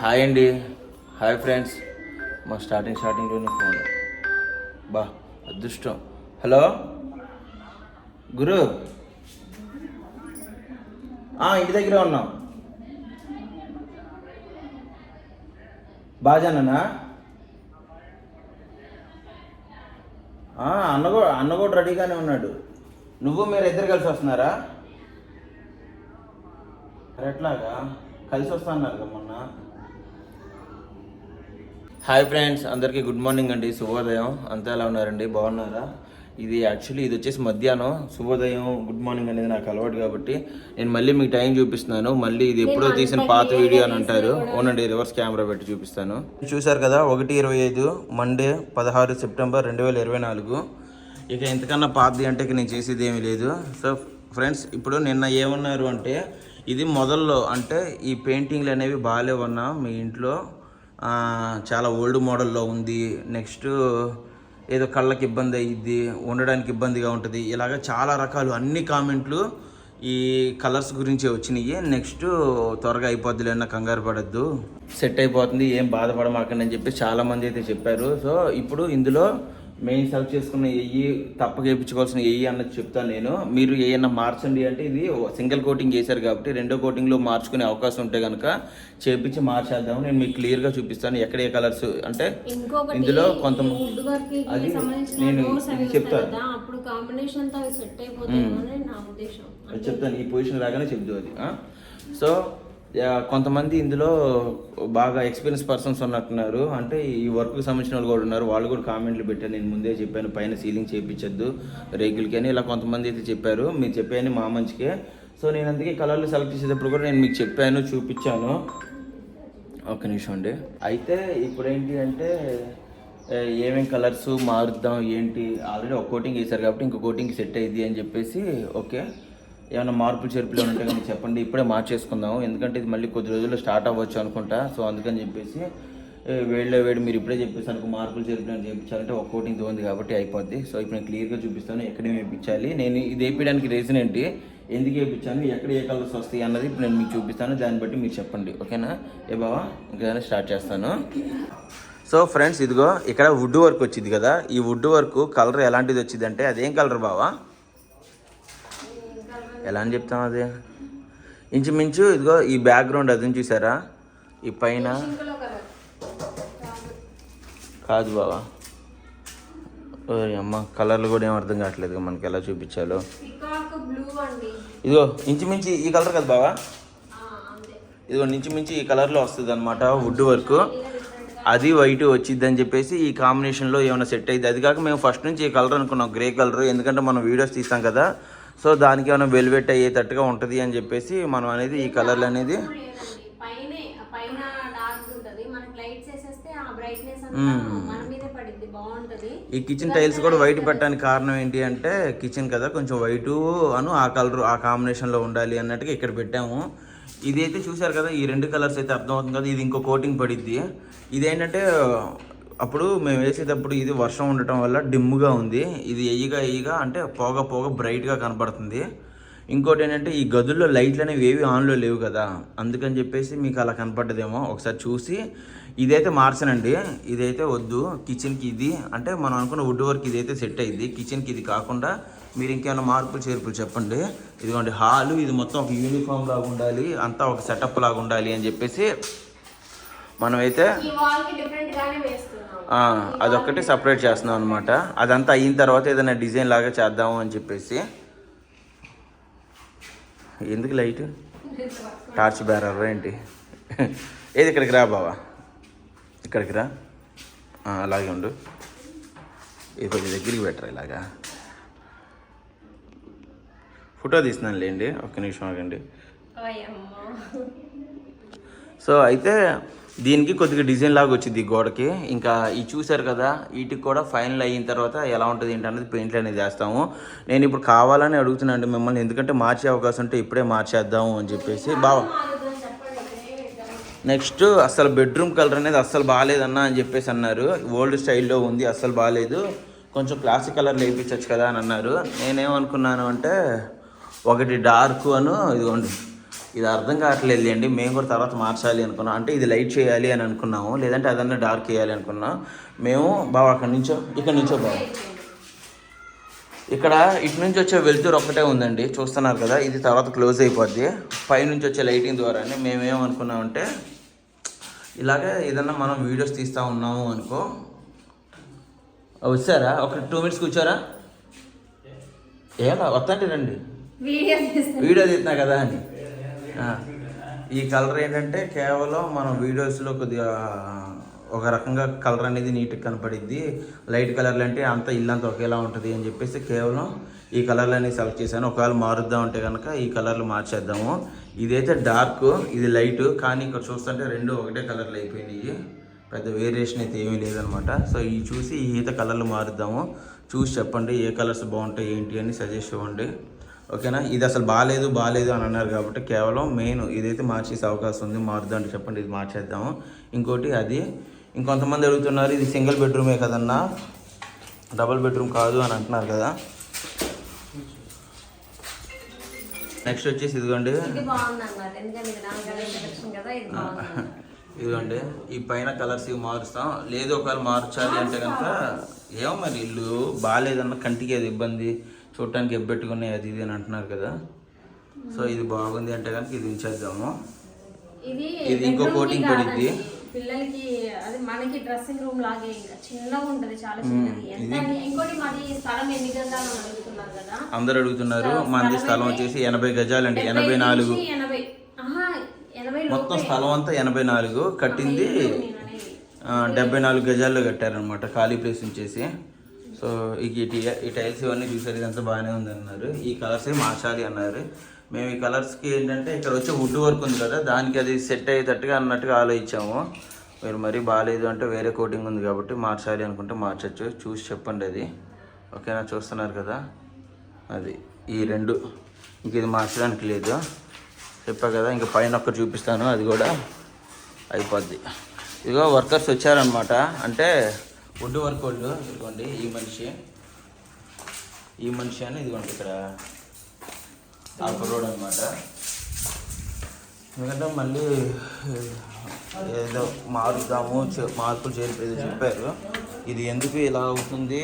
Hi అండి. Hi friends. మా starting స్టార్టింగ్లోనే ఫోన్. బా అదృష్టం. హలో? గురు? ఇంటి దగ్గరే ఉన్నాం. బాజానా అన్న కూడా అన్న కూడా రెడీగానే ఉన్నాడు. నువ్వు మీరు ఇద్దరు కలిసి వస్తున్నారా? ఎట్లాగా? కలిసి వస్తున్నారు కదా మొన్న. హాయ్ ఫ్రెండ్స్ అందరికీ గుడ్ మార్నింగ్ అండి. శుభోదయం. అంతా ఎలా ఉన్నారండి? బాగున్నారా? ఇది యాక్చువల్లీ ఇది వచ్చేసి మధ్యాహ్నం. శుభోదయం గుడ్ మార్నింగ్ అనేది నాకు అలవాటు కాబట్టి నేను మళ్ళీ మీకు టైం చూపిస్తున్నాను. మళ్ళీ ఇది ఎప్పుడో తీసిన పాత వీడియో అని అంటారు. ఓనండి రివర్స్ కెమెరా పెట్టి చూపిస్తాను. చూశారు కదా ఒకటి ఇరవై ఐదు మండే పదహారు సెప్టెంబర్ రెండు వేల ఇరవై నాలుగు. ఇక ఇంతకన్నా పాతది అంటే ఇక నేను చేసేది ఏమీ లేదు. సో ఫ్రెండ్స్ ఇప్పుడు నిన్న ఏమన్నారు అంటే ఇది మొదల్లో అంటే ఈ పెయింటింగ్లు అనేవి బాగాలేవన్నా మీ ఇంట్లో చాలా ఓల్డ్ మోడల్లో ఉంది. నెక్స్ట్ ఏదో కళ్ళకి ఇబ్బంది అయ్యిద్ది ఉండడానికి ఇబ్బందిగా ఉంటుంది. ఇలాగ చాలా రకాలు అన్ని కామెంట్లు ఈ కలర్స్ గురించే వచ్చినాయి నెక్స్ట్ త్వరగా అయిపోద్దిలే అన్న కంగారు పడద్దు. సెట్ అయిపోతుంది ఏం బాధపడమాకండి అని చెప్పి చాలామంది అయితే చెప్పారు. సో ఇప్పుడు ఇందులో మెయిన్ సెలెక్ట్ చేసుకున్న ఎయ్యి తప్పక వేయించుకోవాల్సిన ఎయ్యి అన్నది చెప్తాను నేను. మీరు ఏమన్నా మార్చండి అంటే ఇది సింగిల్ కోటింగ్ చేశారు కాబట్టి రెండో కోటింగ్లో మార్చుకునే అవకాశం ఉంటే కనుక చేపించి మార్చేద్దాం నేను మీకు క్లియర్గా చూపిస్తాను ఎక్కడ ఏ కలర్స్ అంటే ఇందులో కొంత అది నేను చెప్తాను. చెప్తాను. ఈ పొజిషన్ రాగానే చెప్దు అది? సో కొంతమంది ఇందులో బాగా ఎక్స్పీరియన్స్ పర్సన్స్ ఉన్నట్టున్నారు. అంటే ఈ వర్క్కి సంబంధించిన వాళ్ళు కూడా ఉన్నారు. వాళ్ళు కూడా కామెంట్లు పెట్టారు. నేను ముందే చెప్పాను పైన సీలింగ్ చేయించద్దు రేకులకి అని. ఇలా కొంతమంది అయితే చెప్పారు. మీరు చెప్పాను మా మంచికే. సో నేను అందుకే కలర్లు సెలెక్ట్ చేసేటప్పుడు కూడా నేను మీకు చెప్పాను చూపించాను. ఒక నిమిషం అండి. అయితే ఇప్పుడు ఏంటి అంటే ఏమేమి ఏమేం కలర్స్ మారుద్దాం ఏంటి? ఆల్రెడీ ఒక కోటింగ్ వేశారు కాబట్టి ఇంకో కోటింగ్ సెట్ అయ్యింది అని చెప్పేసి ఓకే. ఏమైనా మార్పులు చేర్పులు ఉంటే కానీ చెప్పండి. ఇప్పుడే మార్చేసుకుందాం ఎందుకంటే ఇది మళ్ళీ కొద్ది రోజుల్లో స్టార్ట్ అవ్వచ్చు అనుకుంటా. సో అందుకని చెప్పేసి వేడిలో వేడి మీరు ఇప్పుడే చెప్పేసి అనుకో మార్పులు చేర్పులు అని చేయించాలంటే ఒక్కోటి ఇది ఉంది కాబట్టి అయిపోద్ది. సో ఇప్పుడు నేను క్లియర్గా చూపిస్తాను. ఎక్కడ వేయించాలి? నేను ఇది వేయించడానికి రీజన్ ఏంటి? ఎందుకు వేయించాను? ఎక్కడ ఏ కలర్స్ వస్తాయి అన్నది ఇప్పుడు నేను మీకు చూపిస్తాను. దాన్ని బట్టి మీరు చెప్పండి. ఓకేనా? ఏ బావా? ఇంకా స్టార్ట్ చేస్తాను. సో ఫ్రెండ్స్ ఇదిగో ఇక్కడ వుడ్ వర్క్ వచ్చింది కదా. ఈ వుడ్ వర్క్ కలర్ ఎలాంటిది వచ్చింది అంటే అదేం కలర్ బావా? ఎలా అని చెప్తాం అది? ఇంచుమించు ఇదిగో ఈ బ్యాక్గ్రౌండ్ అది చూసారా? ఈ పైన కాదు బావా. అమ్మ కలర్లు కూడా ఏం అర్థం కావట్లేదు మనకి ఎలా చూపించాలో. ఇదిగో ఇంచుమించు ఈ కలర్ కదా బావా? ఇదిగో ఇంచుమించు ఈ కలర్లో వస్తుంది అనమాట వుడ్ వర్క్. అది వైట్ వచ్చింది అని చెప్పేసి ఈ కాంబినేషన్లో ఏమైనా సెట్ అయ్యింది అది కాక మేము ఫస్ట్ నుంచి ఈ కలర్ అనుకున్నాం గ్రే కలర్. ఎందుకంటే మనం వీడియోస్ తీస్తాం కదా సో దానికి ఏమైనా వెల్వెట్ అయ్యేటట్టుగా ఉంటుంది అని చెప్పేసి మనం అనేది ఈ కలర్లు అనేది ఈ కిచెన్ టైల్స్ కూడా వైట్ పెట్టడానికి కారణం ఏంటి అంటే కిచెన్ కదా కొంచెం వైటు అను ఆ కలర్ ఆ కాంబినేషన్లో ఉండాలి అన్నట్టుగా ఇక్కడ పెట్టాము. ఇది అయితే చూశారు కదా ఈ రెండు కలర్స్ అయితే అర్థమవుతుంది కదా ఇది ఇంకో కోటింగ్ పడిద్ది. ఇదేంటంటే అప్పుడు మేము వేసేటప్పుడు ఇది వర్షం ఉండటం వల్ల డిమ్గా ఉంది. ఇది ఎయ్యిగా ఎయ్యిగా అంటే పోగ పోగ బ్రైట్గా కనబడుతుంది. ఇంకోటి ఏంటంటే ఈ గదుల్లో లైట్లు అనేవి ఏవి ఆన్లో లేవు కదా. అందుకని చెప్పేసి మీకు అలా కనపడ్డదేమో. ఒకసారి చూసి ఇదైతే మార్చనండి. ఇదైతే వద్దు. కిచెన్కి ఇది అంటే మనం అనుకున్న వుడ్ వర్క్ ఇదైతే సెట్ అయ్యింది కిచెన్కి ఇది కాకుండా మీరు ఇంకేమైనా మార్పులు చేర్పులు చెప్పండి. ఇదిగోండి హాలు. ఇది మొత్తం ఒక యూనిఫామ్ లాగా ఉండాలి. అంతా ఒక సెటప్ లాగా ఉండాలి అని చెప్పేసి మనమైతే అదొక్కటి సపరేట్ చేస్తున్నాం అనమాట అదంతా అయిన తర్వాత ఏదైనా డిజైన్ లాగా చేద్దాము అని చెప్పేసి. ఎందుకు లైట్? టార్చ్ బేరర్ ఏంటి? ఏది ఇక్కడికి రా బావా? ఇక్కడికి రా. అలాగే ఉండు. ఇది కొంచెం దగ్గరికి పెట్టరా ఇలాగా? ఫోటో తీస్తున్నాను లేండి ఒక్క నిమిషం ఆగండి. సో అయితే దీనికి కొద్దిగా డిజైన్ లాగా వచ్చింది గోడకి. ఇంకా ఈ చూశారు కదా వీటికి కూడా ఫైనల్ అయిన తర్వాత ఎలా ఉంటుంది ఏంటి అనేది పెయింట్లు అనేది వేస్తాము. నేను ఇప్పుడు కావాలని అడుగుతున్నాను మిమ్మల్ని ఎందుకంటే మార్చే అవకాశం ఉంటే ఇప్పుడే మార్చేద్దాము అని చెప్పేసి. బావ నెక్స్ట్ అసలు బెడ్రూమ్ కలర్ అనేది అస్సలు బాగాలేదన్నా అని చెప్పేసి అన్నారు. ఓల్డ్ స్టైల్లో ఉంది అస్సలు బాగాలేదు. కొంచెం క్లాసిక్ కలర్ వేయించవచ్చు కదా అని అన్నారు. నేనేమనుకున్నాను అంటే ఒకటి డార్క్ అను ఇదిగోండి. ఇది అర్థం కావట్లేదు అండి మేము కూడా తర్వాత మార్చాలి అనుకున్నాం. అంటే ఇది లైట్ చేయాలి అని అనుకున్నాము. లేదంటే అదన్నా డార్క్ చేయాలి అనుకున్నాం. మేము బావ అక్కడి నుంచో ఇక్కడ నుంచో బావ. ఇక్కడ ఇటు నుంచి వచ్చే వెలుతురు ఒక్కటే ఉందండి. చూస్తున్నారు కదా ఇది తర్వాత క్లోజ్ అయిపోద్ది. పైనుంచి వచ్చే లైటింగ్ ద్వారానే మేమేమనుకున్నామంటే ఇలాగే ఏదన్నా మనం వీడియోస్ తీస్తూ ఉన్నాము అనుకో. వచ్చారా? ఒక టూ మినిట్స్ కూర్చోరా? ఏలా వస్తంటే రండి. వీడియో తీస్తే వీడియో తీస్తున్నా కదా అని. ఈ కలర్ ఏంటంటే కేవలం మనం వీడియోస్లో కొద్దిగా ఒక రకంగా కలర్ అనేది నీట్గా కనపడిద్ది. లైట్ కలర్లు అంటే అంత ఇల్లంతా ఒకేలా ఉంటుంది అని చెప్పేసి కేవలం ఈ కలర్లు సెలెక్ట్ చేశాను. ఒకవేళ మారుద్దాం అంటే కనుక ఈ కలర్లు మార్చేద్దాము. ఇదైతే డార్క్ ఇది లైట్ కానీ ఇక్కడ చూస్తుంటే రెండు ఒకటే కలర్లు అయిపోయినాయి. పెద్ద వేరియేషన్ అయితే ఏమీ లేదనమాట. సో ఈ చూసి ఈ ఈత కలర్లు మారుద్దాము. చూసి చెప్పండి ఏ కలర్స్ బాగుంటాయి ఏంటి అని సజెస్ట్ ఇవ్వండి ఓకేనా? ఇది అసలు బాగాలేదు బాగాలేదు అని అన్నారు కాబట్టి కేవలం మెయిన్ ఇదైతే మార్చేసే అవకాశం ఉంది. మారుద్దాం చెప్పండి ఇది మార్చేద్దాము. ఇంకోటి అది ఇంకొంతమంది అడుగుతున్నారు ఇది సింగిల్ బెడ్రూమే కదన్నా? డబుల్ బెడ్రూమ్ కాదు అని అంటున్నారు కదా. నెక్స్ట్ వచ్చేసి ఇదిగోండి. ఇదిగోండి ఈ పైన కలర్స్ ఇవి మారుస్తాం. లేదు ఒకవేళ మార్చాలి అంటే కనుక ఏమో మరి ఇల్లు బాగాలేదన్న కంటికి అది ఇబ్బంది. చూడటానికి ఎబ్బెట్టుకున్నాయి అది ఇది అని అంటున్నారు కదా. సో ఇది బాగుంది అంటే కనుక ఇది ఉంచేద్దాము. ఇది ఇంకో bedroom కి coating కాదండి. పడిద్ది. పిల్లలకి అది మనకి డ్రెస్సింగ్ రూమ్ లాగే చిన్నగా ఉంటది చాలా చిన్నది. అండి? ఇంకోటి మాది స్థలం ఎన్ని గజాలు అడుగుతున్నారు కదా. అందరు అడుగుతున్నారు మంది స్థలం వచ్చేసి ఎనభై గజాలండి ఎనభై డెబ్బై నాలుగు. నుంచి ఎనభై ఎనభై మొత్తం. స్థలం అంతా ఎనభై నాలుగు. కట్టింది డెబ్బై నాలుగు గజాల్లో కట్టారనమాట ఖాళీ ప్లేస్ ఉంచేసి. సో ఈ ఈ టైల్స్ ఇవన్నీ చూసారు ఇదంతా బాగానే ఉంది అన్నారు ఈ కలర్స్ మార్చాలి అన్నారు. మేము ఈ కలర్స్కి ఏంటంటే ఇక్కడ వచ్చే వుడ్ వర్క్ ఉంది కదా దానికి అది సెట్ అయ్యేటట్టుగా అన్నట్టుగా ఆలోచించాము. మీరు మరీ బాగాలేదు అంటే వేరే కోటింగ్ ఉంది కాబట్టి మార్చాలి అనుకుంటే మార్చచ్చు. చూసి చెప్పండి అది. ఓకేనా? చూస్తున్నారు కదా? అది ఈ రెండు. ఇంక ఇది మార్చడానికి లేదు. చెప్పా కదా ఇంకా పైన ఒక్కటి చూపిస్తాను. అది కూడా అయిపోద్ది. ఇదిగో వర్కర్స్ వచ్చారనమాట అంటే వుడ్ వరకు వాళ్ళు ఇదిగోండి ఈ మనిషి. ఈ మనిషి అని ఇదిగోండి ఇక్కడ. ఆఫ్ రోడ్ అనమాట ఎందుకంటే మళ్ళీ ఏదో మారుద్దాము మార్పులు చేరిపోయి చెప్పారు. ఇది ఎందుకు ఇలా అవుతుంది?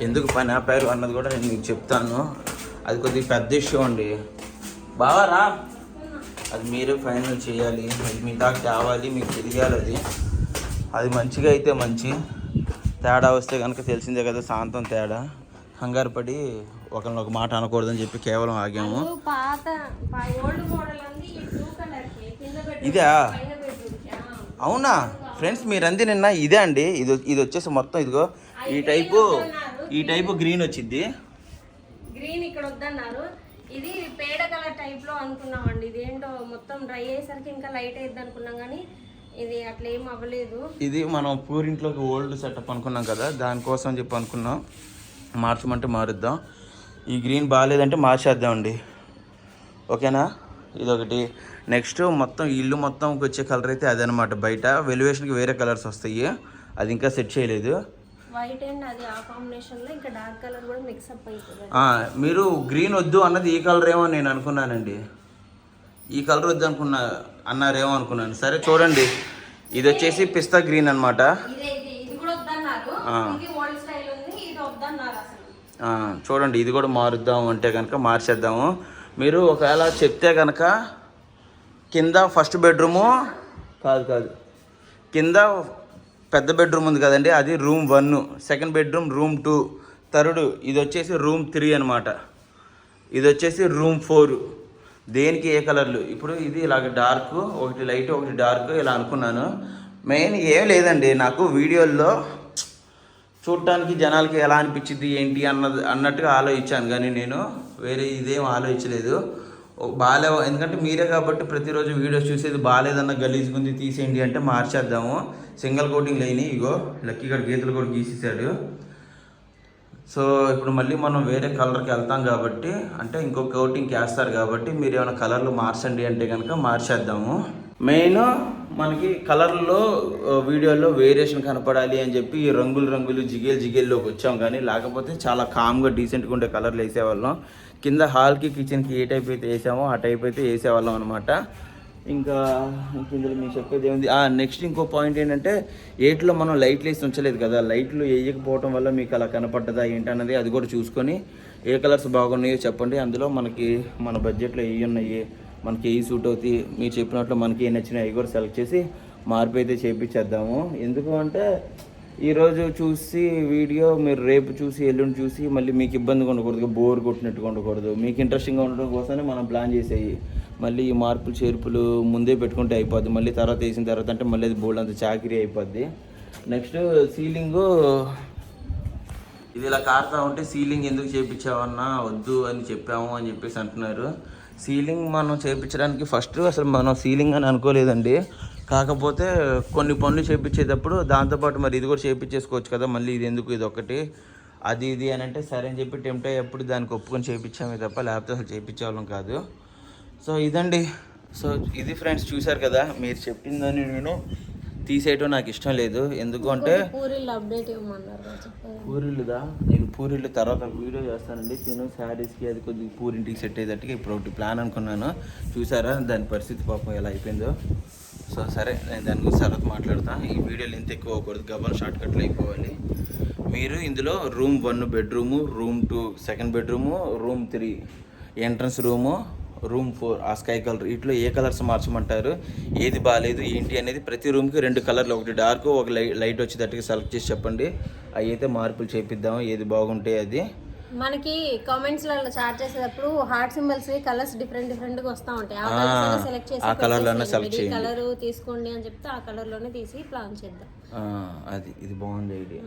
ఎందుకు పని ఆపారు అన్నది కూడా నేను మీకు చెప్తాను. అది కొద్దిగా పెద్ద ఇష్యూ అండి. బావారా అది మీరే ఫైనల్ చేయాలి. అది మీ దాకా కావాలి మీకు తెలియాలి అది. అది మంచిగా అయితే మంచి. తేడా వస్తే కనుక తెలిసిందే కదా శాంతం తేడా. కంగారు పడి ఒకరిని ఒక మాట అనకూడదని చెప్పి కేవలం ఆగాము. ఇదా? అవునా? ఫ్రెండ్స్ మీరంది నిన్న ఇదే అండి. ఇది ఇది వచ్చేసి మొత్తం ఇదిగో ఈ టైపు ఈ టైపు గ్రీన్ వచ్చింది గ్రీన్ ఇక్కడ వద్దన్నారు. ఇది పేడ కలర్ టైప్లో అనుకున్నామండి. ఇది ఏంటో మొత్తం డ్రై అయ్యేసరికి ఇంకా లైట్ అయ్యిద్ది అనుకున్నాం కానీ ఇది అట్లా ఏం అవ్వలేదు. ఇది మనం పూరింట్లోకి ఓల్డ్ సెటప్ అనుకున్నాం కదా దానికోసం చెప్పి అనుకున్నాం. మార్చమంటే మారుద్దాం. ఈ గ్రీన్ బాగాలేదంటే మార్చేద్దామండి. ఓకేనా? ఇదొకటి. నెక్స్ట్ మొత్తం ఇల్లు మొత్తం వచ్చే కలర్ అయితే అదనమాట. బయట వెలివేషన్కి వేరే కలర్స్ వస్తాయి. అది ఇంకా సెట్ చేయలేదు. వైట్ అండ్ అది ఆ కాంబినేషన్లో ఇంకా డార్క్ కలర్ కూడా మిక్స్ అప్ అవుతుంది. ఆ, మీరు గ్రీన్ వద్దు అన్నది ఈ కలర్ ఏమో నేను అనుకున్నానండి. ఈ కలర్ వద్దు అనుకున్నా అన్నారేమో అనుకున్నాను. సరే చూడండి. ఇది వచ్చేసి పిస్తా గ్రీన్ అనమాట చూడండి ఇది కూడా మారుద్దాం అంటే కనుక మార్చేద్దాము. మీరు ఒకవేళ చెప్తే కనుక కింద ఫస్ట్ బెడ్రూము కాదు కాదు. కింద పెద్ద బెడ్రూమ్ ఉంది కదండి అది room one second bedroom room two third ఇది వచ్చేసి రూమ్ త్రీ అనమాట ఇది వచ్చేసి రూమ్ ఫోర్ దేనికి ఏ కలర్లు? ఇప్పుడు ఇది ఇలాగ డార్క్ ఒకటి లైట్ ఒకటి డార్క్ ఇలా అనుకున్నాను. మెయిన్ ఏం లేదండి నాకు వీడియోల్లో చూడటానికి జనాలకి ఎలా అనిపించింది ఏంటి అన్నది అన్నట్టుగా ఆలోచించాను. కానీ నేను వేరే ఇదేం ఆలోచించలేదు. బాగాలే ఎందుకంటే మీరే కాబట్టి ప్రతిరోజు వీడియోస్ చూసేది బాగాలేదన్న గలీజ్గా ఉంది తీసేయండి అంటే మార్చేద్దాము. సింగిల్ కోటింగ్ లేని ఇగో లక్కీ గడ గీతలు కూడా గీసేసాడు సో ఇప్పుడు మళ్ళీ మనం వేరే కలర్కి వెళ్తాం కాబట్టి అంటే ఇంకో కోటింగ్ వేస్తారు కాబట్టి మీరు ఏమైనా కలర్లు మార్చండి అంటే కనుక మార్చేద్దాము. మెయిన్ మనకి కలర్లో వీడియోలో వేరియేషన్ కనపడాలి అని చెప్పి ఈ రంగులు రంగులు జిగేల్ జిగేల్లోకి వచ్చాం కానీ లేకపోతే చాలా కామ్గా డీసెంట్గా ఉండే కలర్లు వేసేవాళ్ళం. కింద హాల్కి కిచెన్కి ఏ టైప్ అయితే వేసామో ఆ టైప్ అయితే వేసేవాళ్ళం అనమాట ఇంకా ఇందులో మీకు చెప్పేది ఏముంది? నెక్స్ట్ ఇంకో పాయింట్ ఏంటంటే ఏట్లో మనం లైట్లు వేసి ఉంచలేదు కదా. లైట్లు వేయకపోవటం వల్ల మీకు అలా కనపడ్డదా ఏంటన్నది అది కూడా చూసుకొని ఏ కలర్స్ బాగున్నాయో చెప్పండి. అందులో మనకి మన బడ్జెట్లో ఏ ఉన్నాయి. మనకి ఏ సూట్ అవుతాయి. మీరు చెప్పినట్లు మనకి ఏ నచ్చినాయి అవి కూడా సెలెక్ట్ చేసి మార్పు అయితే చేయించేద్దాము ఎందుకు అంటే ఈరోజు చూసి వీడియో మీరు రేపు చూసి ఎల్లుండి చూసి మళ్ళీ మీకు ఇబ్బందిగా ఉండకూడదు బోర్ కొట్టినట్టుగా ఉండకూడదు. మీకు ఇంట్రెస్టింగ్గా ఉండడం కోసమే మనం ప్లాన్ చేసేవి మళ్ళీ ఈ మార్పులు చేర్పులు ముందే పెట్టుకుంటే అయిపోద్ది. మళ్ళీ తర్వాత వేసిన తర్వాత అంటే మళ్ళీ అది బోల్డ్ అంత చాకరీ అయిపోద్ది. నెక్స్ట్ సీలింగు ఇది ఇలా కారుతా ఉంటే సీలింగ్ ఎందుకు చేయించామన్నా వద్దు అని చెప్పాము అని చెప్పేసి అంటున్నారు. సీలింగ్ మనం చేయించడానికి ఫస్ట్ అసలు మనం సీలింగ్ అని అనుకోలేదండి. కాకపోతే కొన్ని పనులు చేయించేటప్పుడు దాంతోపాటు మరి ఇది కూడా చేయించేసుకోవచ్చు కదా మళ్ళీ ఇది ఎందుకు ఇది ఒకటి అది ఇది అని అంటే సరే అని చెప్పి టెంప్ట్ అయ్యేప్పుడు దానికి ఒప్పుకొని చేయించామే తప్ప లేకపోతే అసలు చేయించేవాళ్ళం కాదు. సో ఇదండి. సో ఇది ఫ్రెండ్స్ చూశారు కదా మీరు చెప్పిందని నేను తీసేయటం నాకు ఇష్టం లేదు. ఎందుకు అంటే పూరీలు అప్డేట్ ఇవ్వమన్నారు కదా చెప్పండి. పూరీలుదా? నేను పూరీలు తర్వాత వీడియో చేస్తానండి. తిను శారీస్కి అది కొద్దిగా పూరింటికి సెట్ అయ్యేటట్టుగా ఇప్పుడు ఒకటి ప్లాన్ అనుకున్నాను. చూసారా? దాని పరిస్థితి పాపం ఎలా అయిపోయిందో. సో సరే నేను దాని గురించి తర్వాత మాట్లాడతా. ఈ వీడియోలు ఇంత ఎక్కువ అవ్వకూడదు. గబన్ షార్ట్ కట్లు అయిపోవాలి. మీరు ఇందులో room one bedroom room two second bedroom room three entrance room room four ఆ స్కై కలర్ వీటిలో ఏ కలర్స్ మార్చమంటారు? ఏది బాగాలేదు ఏంటి అనేది ప్రతి రూమ్కి రెండు కలర్లు ఒకటి డార్క్ ఒక లైట్ వచ్చేటట్టుగా సెలెక్ట్ చేసి చెప్పండి. అవి అయితే మార్పులు చేపిద్దాం ఏది బాగుంటే అది. మనకి కామెంట్స్లలో చార్ట్ చేసేటప్పుడు హార్ట్ సింబల్స్ కలర్స్ డిఫరెంట్ డిఫరెంట్గా వస్తా ఉంటాయి. ఆ కలర్స్ సెలెక్ట్ చేసి ఆ colour లోనే select ఈ చేయండి. కలర్ తీసుకోండి అని చెప్తే ఆ కలర్లోనే తీసి ప్లాన్ చేద్దాం. అది ఇది బాగుంది ఐడియా.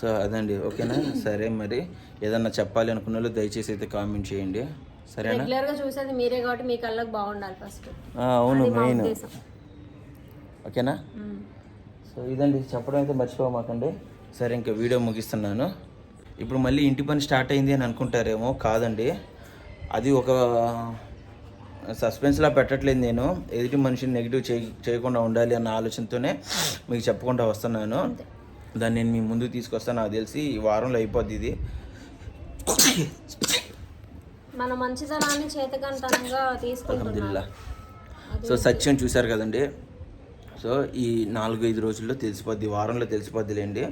సో అదండి ఓకేనా? సరే మరి. ఏదన్నా చెప్పాలి అనుకున్న వాళ్ళు దయచేసి అయితే కామెంట్ చేయండి. సరేనా? రెగ్యులర్గా చూసేది మీరే కాబట్టి మీ కళ్ళకి బాగుండాలి ఫస్ట్. అవును మెయిన్. ఓకేనా? సో ఇదండి చెప్పడం అయితే మర్చిపోమాకండి. సరే ఇంకా వీడియో ముగిస్తున్నాను. ఇప్పుడు మళ్ళీ ఇంటి పని స్టార్ట్ అయింది అని అనుకుంటారేమో కాదండి. అది ఒక సస్పెన్స్లా పెట్టట్లేదు నేను. ఎదుటి మనిషిని నెగిటివ్ చేయ చేయకుండా ఉండాలి అన్న ఆలోచనతోనే మీకు చెప్పకుండా వస్తున్నాను. దాన్ని నేను మీ ముందుకు తీసుకొస్తాను నాకు తెలిసి ఈ వారంలో అయిపోద్ది ఇది. మన మంచితనాన్ని చేతకంతనంగా తీసుకుంటున్నాం సో సత్యం చూశారు కదండి. సో ఈ నాలుగు ఐదు రోజుల్లో తెలిసిపోద్ది వారంలో తెలిసిపోద్దిలేండి.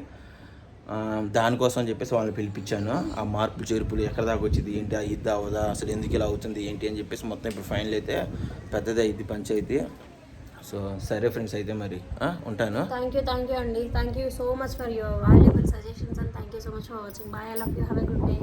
దానికోసం అని చెప్పేసి వాళ్ళని పిలిపించాను. ఆ మార్పులు చేర్పులు ఎక్కడ దాకా వచ్చింది ఏంటి ఆ ఇద్దా అవదా అసలు ఎందుకు ఇలా అవుతుంది ఏంటి అని చెప్పేసి మొత్తం ఇప్పుడు ఫైనల్ అయితే పెద్దదే అయింది పంచాయతీ. సో సరే ఫ్రెండ్స్ అయితే మరి ఉంటాను. థ్యాంక్ యూ థ్యాంక్ యూ అండి. Thank you so much for your valuable suggestions and thank you so much for watching bye I love you have a good day